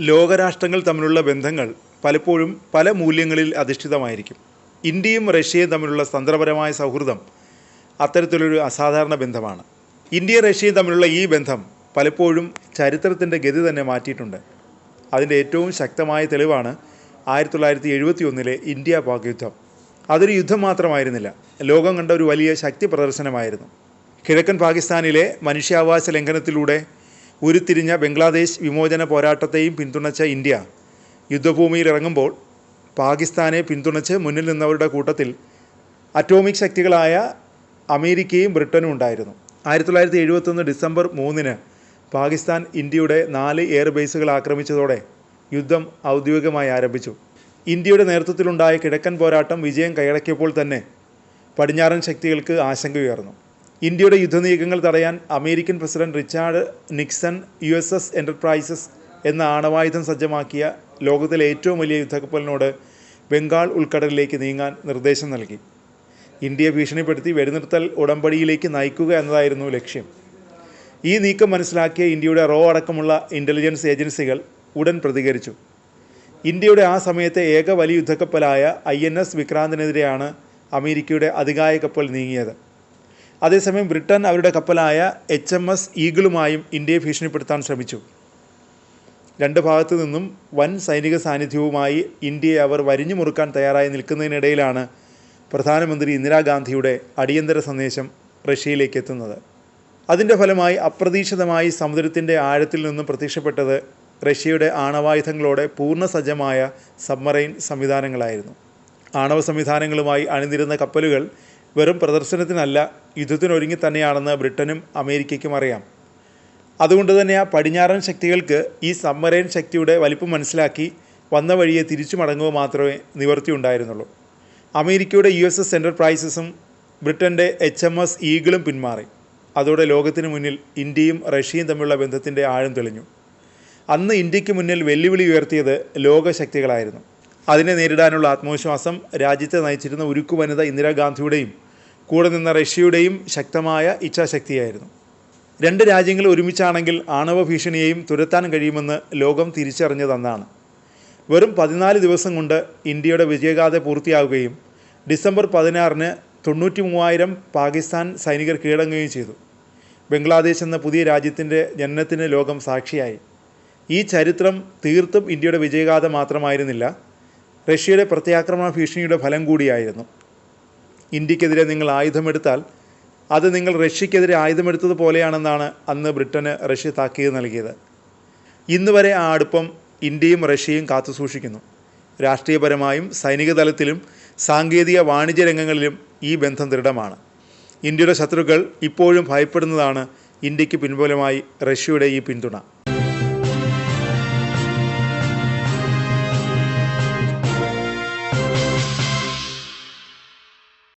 ലോകരാഷ്ട്രങ്ങൾ തമ്മിലുള്ള ബന്ധങ്ങൾ പലപ്പോഴും പല മൂല്യങ്ങളിൽ അധിഷ്ഠിതമായിരിക്കും. ഇന്ത്യയും റഷ്യയും തമ്മിലുള്ള തന്ത്രപരമായ സൗഹൃദം അത്തരത്തിലൊരു അസാധാരണ ബന്ധമാണ്. ഇന്ത്യയും റഷ്യയും തമ്മിലുള്ള ഈ ബന്ധം പലപ്പോഴും ചരിത്രത്തിന്റെ ഗതി തന്നെ മാറ്റിയിട്ടുണ്ട്. അതിന്റെ ഏറ്റവും ശക്തമായ തെളിവാണ് ആയിരത്തി തൊള്ളായിരത്തി എഴുപത്തി ഒന്നിലെ ഇന്ത്യ പാക് യുദ്ധം. അതൊരു യുദ്ധം മാത്രമായിരുന്നില്ല. ലോകം കണ്ട ഒരു വലിയ ശക്തി പ്രദർശനമായിരുന്നു. കിഴക്കൻ പാകിസ്ഥാനിലെ മനുഷ്യാവകാശ ലംഘനത്തിലൂടെ ഉരുത്തിരിഞ്ഞ ബംഗ്ലാദേശ് വിമോചന പോരാട്ടത്തെയും പിന്തുണച്ച ഇന്ത്യ യുദ്ധഭൂമിയിൽ ഇറങ്ങുമ്പോൾ പാകിസ്ഥാനെ പിന്തുണച്ച് മുന്നിൽ നിന്നവരുടെ കൂട്ടത്തിൽ അറ്റോമിക് ശക്തികളായ അമേരിക്കയും ബ്രിട്ടനും ഉണ്ടായിരുന്നു. ആയിരത്തി തൊള്ളായിരത്തി എഴുപത്തൊന്ന് ഡിസംബർ മൂന്നിന് പാകിസ്ഥാൻ ഇന്ത്യയുടെ നാല് എയർ ബേസുകൾ ആക്രമിച്ചതോടെ യുദ്ധം ഔദ്യോഗികമായി ആരംഭിച്ചു. ഇന്ത്യയുടെ നേതൃത്വത്തിലുണ്ടായ കിഴക്കൻ പോരാട്ടം വിജയം കൈയടക്കിയപ്പോൾ തന്നെ പടിഞ്ഞാറൻ ശക്തികൾക്ക് ആശങ്കയുയർന്നു ഇന്ത്യയുടെ യുദ്ധനീക്കങ്ങൾ തടയാൻ American president Richard Nixon U S S Enterprises എന്ന ആണവായുധം സജ്ജമാക്കിയ ലോകത്തിലെ ഏറ്റവും വലിയ യുദ്ധക്കപ്പലിനോട് ബംഗാൾ ഉൾക്കടലിലേക്ക് നീങ്ങാൻ നിർദ്ദേശം നൽകി. ഇന്ത്യയെ ഭീഷണിപ്പെടുത്തി വെടിനിർത്തൽ ഉടമ്പടിയിലേക്ക് നയിക്കുക എന്നതായിരുന്നു ലക്ഷ്യം. ഈ നീക്കം മനസ്സിലാക്കിയ ഇന്ത്യയുടെ റോ അടക്കമുള്ള ഇന്റലിജൻസ് ഏജൻസികൾ ഉടൻ പ്രതികരിച്ചു. ഇന്ത്യയുടെ ആ സമയത്തെ ഏക വലിയ യുദ്ധക്കപ്പലായ ഐ എൻ എസ് വിക്രാന്തിനെതിരെയാണ് അമേരിക്കയുടെ അധികായ കപ്പൽ നീങ്ങിയത്. അതേസമയം ബ്രിട്ടൻ അവരുടെ കപ്പലായ എച്ച് എം എസ് ഈഗിളുമായും ഇന്ത്യയെ ഭീഷണിപ്പെടുത്താൻ ശ്രമിച്ചു. രണ്ട് ഭാഗത്തു നിന്നും വൻ സൈനിക സാന്നിധ്യവുമായി ഇന്ത്യയെ അവർ വരിഞ്ഞു മുറുക്കാൻ തയ്യാറായി നിൽക്കുന്നതിനിടയിലാണ് പ്രധാനമന്ത്രി ഇന്ദിരാഗാന്ധിയുടെ അടിയന്തര സന്ദേശം റഷ്യയിലേക്ക് എത്തുന്നത്. അതിന്റെ ഫലമായി അപ്രതീക്ഷിതമായി സമുദ്രത്തിന്റെ ആഴത്തിൽ നിന്നും പ്രത്യക്ഷപ്പെട്ടത് റഷ്യയുടെ ആണവായുധങ്ങളോടെ പൂർണ സജ്ജമായ സബ്മറൈൻ സംവിധാനങ്ങളായിരുന്നു. ആണവ സംവിധാനങ്ങളുമായി അണിനിരുന്ന കപ്പലുകൾ വെറും പ്രദർശനത്തിനല്ല യുദ്ധത്തിനൊരുങ്ങി തന്നെയാണെന്ന് ബ്രിട്ടനും അമേരിക്കയ്ക്കും അറിയാം. അതുകൊണ്ട് തന്നെ ആ പടിഞ്ഞാറൻ ശക്തികൾക്ക് ഈ സബ്മറൈൻ ശക്തിയുടെ വലിപ്പം മനസ്സിലാക്കി വന്ന വഴിയെ തിരിച്ചു മടങ്ങുക മാത്രമേ നിവർത്തിയുണ്ടായിരുന്നുള്ളൂ അമേരിക്കയുടെ യു എസ് എസ് എന്റർപ്രൈസസും ബ്രിട്ടന്റെ എച്ച് എം എസ് ഈഗിളും പിന്മാറി. അതോടെ ലോകത്തിന് മുന്നിൽ ഇന്ത്യയും റഷ്യയും തമ്മിലുള്ള ബന്ധത്തിന്റെ ആഴം തെളിഞ്ഞു. അന്ന് ഇന്ത്യയ്ക്ക് മുന്നിൽ വെല്ലുവിളി ഉയർത്തിയത് ലോകശക്തികളായിരുന്നു. അതിനെ നേരിടാനുള്ള ആത്മവിശ്വാസം രാജ്യത്തെ നയിച്ചിരുന്ന ഉരുക്കു വനിത ഇന്ദിരാഗാന്ധിയുടെയും കൂടെ നിന്ന റഷ്യയുടെയും ശക്തമായ ഇച്ഛാശക്തിയായിരുന്നു. രണ്ട് രാജ്യങ്ങൾ ഒരുമിച്ചാണെങ്കിൽ ആണവ ഭീഷണിയെയും തുരത്താൻ കഴിയുമെന്ന് ലോകം തിരിച്ചറിഞ്ഞതെന്നാണ്. വെറും പതിനാല് ദിവസം കൊണ്ട് ഇന്ത്യയുടെ വിജയഗാഥ പൂർത്തിയാവുകയും ഡിസംബർ പതിനാറിന് തൊണ്ണൂറ്റി മൂവായിരം പാകിസ്ഥാൻ സൈനികർ കീഴടങ്ങുകയും ചെയ്തു. ബംഗ്ലാദേശ് എന്ന പുതിയ രാജ്യത്തിന്റെ ജനനത്തിന് ലോകം സാക്ഷിയായി. ഈ ചരിത്രം തീർത്തും ഇന്ത്യയുടെ വിജയഗാഥ മാത്രമായിരുന്നില്ല. റഷ്യയുടെ പ്രത്യാക്രമണ ഭീഷണിയുടെ ഫലം കൂടിയായിരുന്നു. ഇന്ത്യക്കെതിരെ നിങ്ങൾ ആയുധമെടുത്താൽ അത് നിങ്ങൾ റഷ്യക്കെതിരെ ആയുധമെടുത്തത് പോലെയാണെന്നാണ് അന്ന് ബ്രിട്ടന് റഷ്യ താക്കീത് നൽകിയത്. ഇന്ന് വരെ ആ അടുപ്പം ഇന്ത്യയും റഷ്യയും കാത്തുസൂക്ഷിക്കുന്നു രാഷ്ട്രീയപരമായും സൈനിക തലത്തിലും സാങ്കേതിക വാണിജ്യ രംഗങ്ങളിലും ഈ ബന്ധം ദൃഢമാണ്. ഇന്ത്യയുടെ ശത്രുക്കൾ ഇപ്പോഴും ഭയപ്പെടുന്നതാണ് ഇന്ത്യയ്ക്ക് പിൻബലമായി റഷ്യയുടെ ഈ പിന്തുണ.